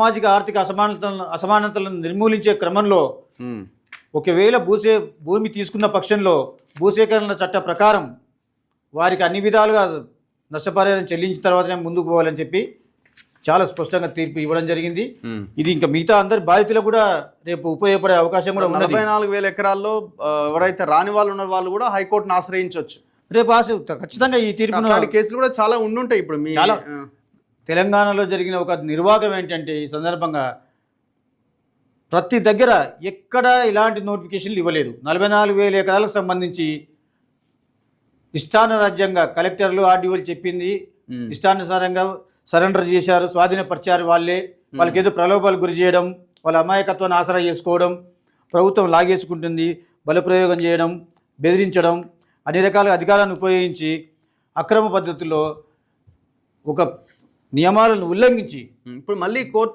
సామాజిక ఆర్థిక అసమానతలను అసమానతలను నిర్మూలించే క్రమంలో. ఒకవేళ భూసే భూమి తీసుకున్న పక్షంలో భూసేకరణ చట్ట ప్రకారం వారికి అన్ని విధాలుగా నష్టపరిహారం చెల్లించిన తర్వాతనే ముందుకు పోవాలని చెప్పి చాలా స్పష్టంగా తీర్పు ఇవ్వడం జరిగింది. ఇది ఇంకా మిగతా అందరి బాధితులకు కూడా రేపు ఉపయోగపడే అవకాశం కూడా ఉన్నది నలభై నాలుగు వేల ఎకరాల్లో ఎవరైతే రాని వాళ్ళు ఉన్న వాళ్ళు కూడా హైకోర్టును ఆశ్రయించవచ్చు రేపు ఆశ ఖచ్చితంగా ఈ అట్లాంటి కేసులు కూడా చాలా ఉండుంటాయి ఇప్పుడు మీ చాలా. తెలంగాణలో జరిగిన ఒక నిర్వాహకం ఏంటంటే ఈ సందర్భంగా ప్రతి దగ్గర ఎక్కడ ఇలాంటి నోటిఫికేషన్లు ఇవ్వలేదు. నలభై నాలుగు వేల ఎకరాలకు సంబంధించి ఇష్టానురాజ్యంగా కలెక్టర్లు ఆర్డీఓలు చెప్పింది. ఇష్టానుసారంగా సరెండర్ చేశారు. స్వాధీనపరిచారు వాళ్ళే. వాళ్ళకి ఏదో ప్రలోభాలు గురి చేయడం వాళ్ళ అమాయకత్వాన్ని ఆసరా చేసుకోవడం ప్రభుత్వం లాగేసుకుంటుంది బలప్రయోగం చేయడం బెదిరించడం అన్ని రకాల అధికారాన్ని ఉపయోగించి అక్రమ పద్ధతిలో ఒక నియమాలను ఉల్లంఘించి ఇప్పుడు మళ్ళీ కోర్టు